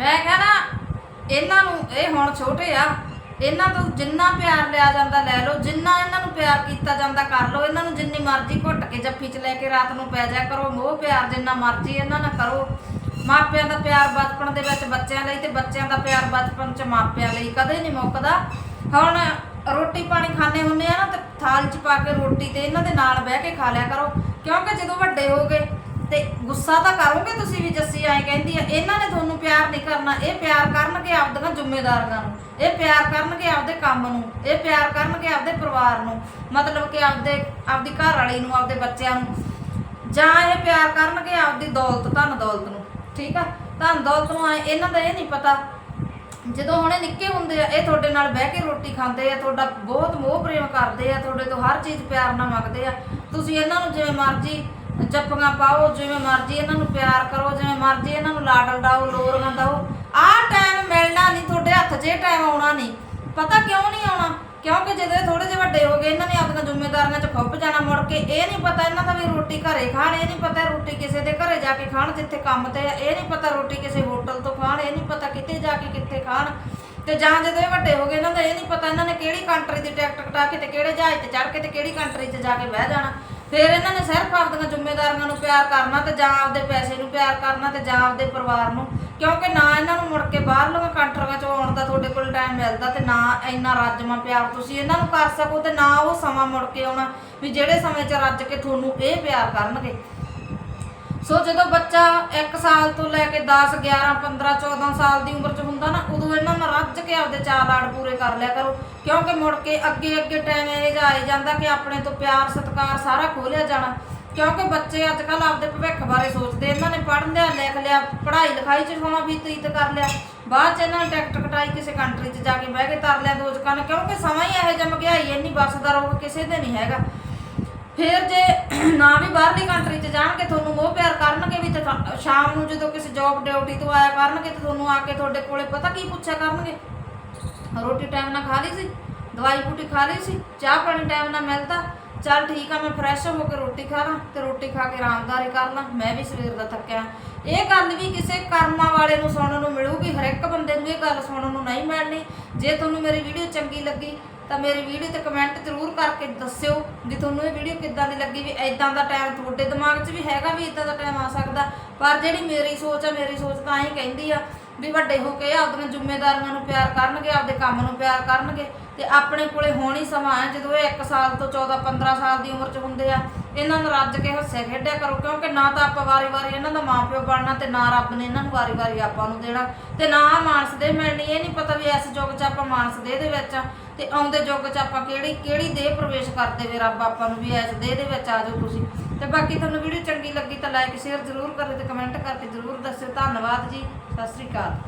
ਮੈਂ ਕਹਿੰਦਾ ਇਹਨਾਂ ਨੂੰ, ਇਹ ਹੁਣ ਛੋਟੇ ਆ, ਇਹਨਾਂ ਤੋਂ ਜਿੰਨਾ ਪਿਆਰ ਲਿਆ ਜਾਂਦਾ ਲੈ ਲਓ, ਜਿੰਨਾ ਇਹਨਾਂ ਨੂੰ ਪਿਆਰ ਕੀਤਾ ਜਾਂਦਾ ਕਰ ਲਓ, ਇਹਨਾਂ ਨੂੰ ਜਿੰਨੀ ਮਰਜ਼ੀ ਘੁੱਟ ਕੇ ਜੱਫੀ 'ਚ ਲੈ ਕੇ ਰਾਤ ਨੂੰ ਪੈ ਜਾ ਕਰੋ, ਮੋਹ ਪਿਆਰ ਜਿੰਨਾ ਮਰਜ਼ੀ ਇਹਨਾਂ ਨਾਲ ਕਰੋ। ਮਾਪਿਆਂ ਦਾ ਪਿਆਰ ਬਚਪਨ ਦੇ ਵਿੱਚ ਬੱਚਿਆਂ ਲਈ ਤੇ ਬੱਚਿਆਂ ਦਾ ਪਿਆਰ ਬਚਪਨ 'ਚ ਮਾਪਿਆਂ ਲਈ ਕਦੇ ਨਹੀਂ ਮੁੱਕਦਾ। ਹੁਣ ਰੋਟੀ ਪਾਣੀ ਖਾਣੇ ਹੁੰਦੇ ਆ ਨਾ ਤੇ ਥਾਲ 'ਚ ਪਾ ਕੇ ਰੋਟੀ ਤੇ ਇਹਨਾਂ ਦੇ ਨਾਲ ਬਹਿ ਕੇ ਖਾ ਲਿਆ ਕਰੋ, ਕਿਉਂਕਿ ਜਦੋਂ ਵੱਡੇ ਹੋਗੇ ਤੇ ਗੁੱਸਾ ਤਾਂ ਕਰੋਗੇ ਤੁਸੀਂ ਵੀ ਜੱਸੀ ਐਂ ਕਹਿੰਦੀ ਆ, ਇਹਨਾਂ ਨੇ ਤੁਹਾਨੂੰ ਪਿਆਰ ਨਹੀਂ ਕਰਨਾ, ਇਹ ਪਿਆਰ ਕਰਨਗੇ ਆਪਦੀਆਂ ਜ਼ਿੰਮੇਵਾਰੀਆਂ ਨੂੰ, ਇਹ ਪਿਆਰ ਕਰਨਗੇ ਆਪਦੇ ਕੰਮ ਨੂੰ, ਇਹ ਪਿਆਰ ਕਰਨਗੇ ਆਪਦੇ ਪਰਿਵਾਰ ਨੂੰ, ਮਤਲਬ ਕਿ ਆਪਦੇ, ਆਪਦੀ ਘਰ ਵਾਲੀ ਨੂੰ, ਆਪਦੇ ਬੱਚਿਆਂ ਨੂੰ, ਜਾਂ ਇਹ ਪਿਆਰ ਕਰਨਗੇ ਆਪਦੀ ਦੌਲਤ, ਧਨ ਦੌਲਤ ਨੂੰ, ਠੀਕ ਆ? ਧਨ ਦੌਲਤ ਨੂੰ ਐਂ- ਇਹਨਾਂ ਦਾ ਇਹ ਨਹੀਂ ਪਤਾ, ਜਦੋਂ ਹੁਣੇ ਨਿੱਕੇ ਹੁੰਦੇ ਆ, ਇਹ ਤੁਹਾਡੇ ਨਾਲ ਬਹਿ ਕੇ ਰੋਟੀ ਖਾਂਦੇ ਆ, ਤੁਹਾਡਾ ਬਹੁਤ ਮੋਹ ਪ੍ਰੇਮ ਕਰਦੇ ਆ, ਤੁਹਾਡੇ ਤੋਂ ਹਰ ਚੀਜ਼ ਪਿਆਰ ਨਾਲ ਮੰਗਦੇ ਆ, ਤੁਸੀਂ ਇਹਨਾਂ ਨੂੰ ਜਿਵੇਂ ਮਰਜ਼ੀ ਜੱਪੀਆਂ ਪਾਓ, ਜਿਵੇਂ ਮਰਜ਼ੀ ਇਹਨਾਂ ਨੂੰ ਪਿਆਰ ਕਰੋ, ਜਿਵੇਂ ਮਰਜ਼ੀ ਇਹਨਾਂ ਨੂੰ ਲਾਡਲ ਡਾਓ ਲੋਰੀਆਂ ਦਿਓ ਆਹ ਟਾਈਮ ਮਿਲਣਾ ਨਹੀਂ, ਤੁਹਾਡੇ ਹੱਥ 'ਚ ਇਹ ਟਾਈਮ ਆਉਣਾ ਨਹੀਂ। ਪਤਾ ਕਿਉਂ ਨਹੀਂ ਆਉਣਾ? ਕਿਉਂਕਿ ਜਦੋਂ ਥੋੜੇ ਜਿਹੇ ਵੱਡੇ ਹੋ ਗਏ, ਇਹਨਾਂ ਨੇ ਆਪਣੀਆਂ ਜ਼ਿੰਮੇਵਾਰੀਆਂ 'ਚ ਖੁੱਭ ਜਾਣਾ ਮੁੜ ਕੇ। ਇਹ ਨਹੀਂ ਪਤਾ ਇਹਨਾਂ ਦਾ ਵੀ ਰੋਟੀ ਘਰੇ ਖਾਣ, ਇਹ ਨਹੀਂ ਪਤਾ ਰੋਟੀ ਕਿਸੇ ਦੇ ਘਰੇ ਜਾ ਕੇ ਖਾਣ, ਜਿੱਥੇ ਕੰਮ ਤੇ ਇਹ ਨਹੀਂ ਪਤਾ ਰੋਟੀ ਕਿਸੇ ਹੋਟਲ ਤੋਂ ਖਾਣ, ਇਹ ਨਹੀਂ ਪਤਾ ਕਿਤੇ ਜਾ ਕੇ ਕਿੱਥੇ ਖਾਣ। ਤੇ ਜਾਂ ਜਦੋਂ ਇਹ ਵੱਡੇ ਹੋ ਗਏ, ਇਹਨਾਂ ਦਾ ਇਹ ਨਹੀਂ ਪਤਾ ਇਹਨਾਂ ਨੇ ਕਿਹੜੀ ਕੰਟਰੀ ਦੀ ਟਿਕਟ ਕਟਾ ਕੇ ਤੇ ਕਿਹੜੇ ਜਹਾਜ਼ ਤੇ ਚੜ੍ਹ ਕੇ ਤੇ ਕਿਹੜੀ ਕੰਟਰੀ 'ਚ ਜਾ ਕੇ ਬਹਿ ਜਾਣਾ। ਫਿਰ ਇਹਨਾਂ ਨੇ ਸਿਰਫ ਆਪਦੀਆਂ ਜ਼ਿੰਮੇਵਾਰੀਆਂ ਨੂੰ ਪਿਆਰ ਕਰਨਾ ਤੇ ਜਾਂ ਆਪਦੇ ਪੈਸੇ ਨੂੰ ਪਿਆਰ ਕਰਨਾ ਤੇ ਜਾਂ ਆਪਦੇ ਪਰਿਵਾਰ ਨੂੰ, ਕਿਉਂਕਿ ਨਾ ਇਹਨਾਂ ਨੂੰ ਮੁੜ ਕੇ ਬਾਹਰਲੀਆਂ ਕੰਟਰੀਆਂ 'ਚੋਂ ਆਉਣ ਦਾ ਤੁਹਾਡੇ ਕੋਲ ਟਾਈਮ ਮਿਲਦਾ ਤੇ ਨਾ ਇੰਨਾ ਰੱਜਮਾ ਪਿਆਰ ਤੁਸੀਂ ਇਹਨਾਂ ਨੂੰ ਕਰ ਸਕੋ ਤੇ ਨਾ ਉਹ ਸਮਾਂ ਮੁੜ ਕੇ ਆਉਣਾ ਵੀ ਜਿਹੜੇ ਸਮੇਂ 'ਚ ਰੱਜ ਕੇ ਤੁਹਾਨੂੰ ਇਹ ਪਿਆਰ ਕਰਨਗੇ। ਸੋ ਜਦੋਂ ਬੱਚਾ 1 ਸਾਲ ਤੋਂ ਲੈ ਕੇ 10 11 15 14 ਸਾਲ ਦੀ ਉਮਰ 'ਚ ਹੁੰਦਾ ਨਾ, ਉਦੋਂ ਇਹਨਾਂ ਨਾਲ ਰੱਜ ਕੇ ਆਪਦੇ ਚਾਰ ਲਾੜ ਪੂਰੇ ਕਰ ਲਿਆ ਕਰੋ। ਕਿਉਂਕਿ ਮੁੜ ਕੇ ਅੱਗੇ ਅੱਗੇ ਟਾਈਮ ਇਹ ਜਿਹਾ ਆਈ ਜਾਂਦਾ ਕਿ ਆਪਣੇ ਤੋਂ ਪਿਆਰ, ਸਤਿਕਾਰ ਸਾਰਾ ਖੋਲਿਆ ਜਾਣਾ। ਕਿਉਂਕਿ ਬੱਚੇ ਅੱਜ ਕੱਲ ਆਪਦੇ ਭਵਿੱਖ ਬਾਰੇ ਸੋਚਦੇ, ਇਹਨਾਂ ਨੇ ਪੜ੍ਹ ਲਿਆ, ਲਿਖ ਲਿਆ, ਪੜ੍ਹਾਈ ਲਿਖਾਈ 'ਚ ਹੋਣਾ ਵੀ ਤੀਤ ਕਰ ਲਿਆ। ਬਾਅਦ 'ਚ ਇਹਨਾਂ ਨੇ ਟਿਕਟ ਕਟਾਈ ਕਿਸੇ ਕੰਟਰੀ 'ਚ ਜਾ ਕੇ ਬਹਿ ਕੇ ਤਰ ਲਿਆ ਦੋਜਕਾਂ ਨੇ। ਕਿਉਂਕਿ ਸਮਾਂ ਹੀ ਇਹੋ ਜਿਹਾ ਮਹਿੰਗਾਈ ਇੰਨੀ ਬੱਸਦਾ ਰੋਗ ਕਿਸੇ ਦੇ ਨਹੀਂ ਹੈਗਾ। ਫਿਰ ਜੇ ਨਾ ਵੀ ਬਾਹਰਲੀ ਕੰਟਰੀ 'ਚ ਜਾਣਗੇ, ਤੁਹਾਨੂੰ ਮੋਹ ਪਿਆਰ ਕਰਨਗੇ ਵੀ ਤੇ ਤਾਂ ਸ਼ਾਮ ਨੂੰ ਜਦੋਂ ਕਿਸੇ ਜੌਬ ਡਿਊਟੀ ਤੋਂ ਆਇਆ ਕਰਨਗੇ ਤੇ ਤੁਹਾਨੂੰ ਆ ਕੇ ਤੁਹਾਡੇ ਕੋਲੇ ਪਤਾ ਕੀ ਪੁੱਛਿਆ ਕਰਨਗੇ? ਰੋਟੀ ਟਾਈਮ ਨਾਲ ਖਾ ਲਈ ਸੀ? ਦਵਾਈ ਬੂਟੀ ਖਾ ਲਈ ਸੀ? ਚਾਹ ਪਾਣੀ ਟਾਈਮ ਨਾਲ ਮਿਲਦਾ? ਚੱਲ ਠੀਕ ਆ, ਮੈਂ ਫਰੈਸ਼ ਹੋ ਕੇ ਰੋਟੀ ਖਾ ਲਾਂ ਤੇ ਰੋਟੀ ਖਾ ਕੇ ਆਰਾਮਦਾਰੀ ਕਰ ਲਾਂ, ਮੈਂ ਵੀ ਸਵੇਰ ਦਾ ਥੱਕਿਆ। ਇਹ ਗੱਲ ਵੀ ਕਿਸੇ ਕਰਮਾਂ ਵਾਲੇ ਨੂੰ ਸੁਣਨ ਨੂੰ ਮਿਲੂਗੀ ਹਰ ਇੱਕ ਬੰਦੇ ਨੂੰ ਇਹ ਗੱਲ ਸੁਣਨ ਨੂੰ ਨਹੀਂ ਮਿਲਣੀ। ਜੇ ਤੁਹਾਨੂੰ ਮੇਰੀ ਵੀਡੀਓ ਚੰਗੀ ਲੱਗੀ ਤਾਂ ਮੇਰੀ ਵੀਡੀਓ ਤੇ ਕਮੈਂਟ ਜ਼ਰੂਰ ਕਰਕੇ ਦੱਸਿਓ ਵੀ ਤੁਹਾਨੂੰ ਇਹ ਵੀਡੀਓ ਕਿੱਦਾਂ ਦੀ ਲੱਗੀ ਵੀ ਐਦਾਂ ਦਾ ਟਾਈਮ ਤੁਹਾਡੇ ਦਿਮਾਗ 'ਚ ਵੀ ਹੈਗਾ ਵੀ ਇਦਾਂ ਦਾ ਟਾਈਮ ਆ ਸਕਦਾ, ਪਰ ਜਿਹੜੀ ਮੇਰੀ ਸੋਚ ਆ, ਮੇਰੀ ਸੋਚ ਤਾਂ ਹੀ ਕਹਿੰਦੀ ਆ ਵੀ ਵੱਡੇ ਹੋ ਕੇ ਆਪਦੀਆਂ ਜ਼ਿੰਮੇਵਾਰੀਆਂ ਨੂੰ ਪਿਆਰ ਕਰਨਗੇ, ਆਪਦੇ ਕੰਮ ਨੂੰ ਪਿਆਰ ਕਰਨਗੇ ਤੇ ਆਪਣੇ ਕੋਲੇ ਹੁਣ ਹੀ ਸਮਾਂ ਹੈ, ਜਦੋਂ ਇਹ 1 ਸਾਲ ਤੋਂ 14 15 ਸਾਲ ਦੀ ਉਮਰ 'ਚ ਹੁੰਦੇ ਆ, ਇਹਨਾਂ ਨੂੰ ਰੱਜ ਕੇ ਹੱਸੇ ਖੇਡਿਆ ਕਰੋ, ਕਿਉਂਕਿ ਨਾ ਤਾਂ ਆਪਾਂ ਵਾਰੀ-ਵਾਰੀ ਇਹਨਾਂ ਦਾ ਮਾਪਿਓ ਬਣਨਾ ਤੇ ਨਾ ਰੱਬ ਨੇ ਇਹਨਾਂ ਨੂੰ ਵਾਰੀ-ਵਾਰੀ ਆਪਾਂ ਨੂੰ ਦੇਣਾ ਤੇ ਨਾ ਮਾਨਸ ਦੇ ਮਿਲਣੀ ਇਹ ਨਹੀਂ ਪਤਾ ਵੀ ਇਸ ਯੁੱਗ 'ਚ ਆਪਾਂ ਮਾਨਸ ਦੇ ਦੇ ਵਿੱਚ ਆ ਤੇ ਆਉਂਦੇ ਯੁੱਗ 'ਚ ਆਪਾਂ ਕਿਹੜੀ ਕਿਹੜੀ ਦੇਹ ਪ੍ਰਵੇਸ਼ ਕਰਦੇ ਵੇ ਰੱਬ ਆਪਾਂ ਨੂੰ ਵੀ ਇਸ ਦੇਹ ਦੇ ਵਿੱਚ ਆ ਜਾਓ ਤੁਸੀਂ। ਤੇ ਬਾਕੀ ਤੁਹਾਨੂੰ ਵੀਡੀਓ ਚੰਗੀ ਲੱਗੀ ਤਾਂ ਲਾਈਕ ਸ਼ੇਅਰ ਜ਼ਰੂਰ ਕਰਿਓ ਤੇ ਕਮੈਂਟ ਕਰਕੇ ਜ਼ਰੂਰ ਦੱਸਿਓ। ਧੰਨਵਾਦ ਜੀ। ਸਤਿ ਸ੍ਰੀ ਅਕਾਲ।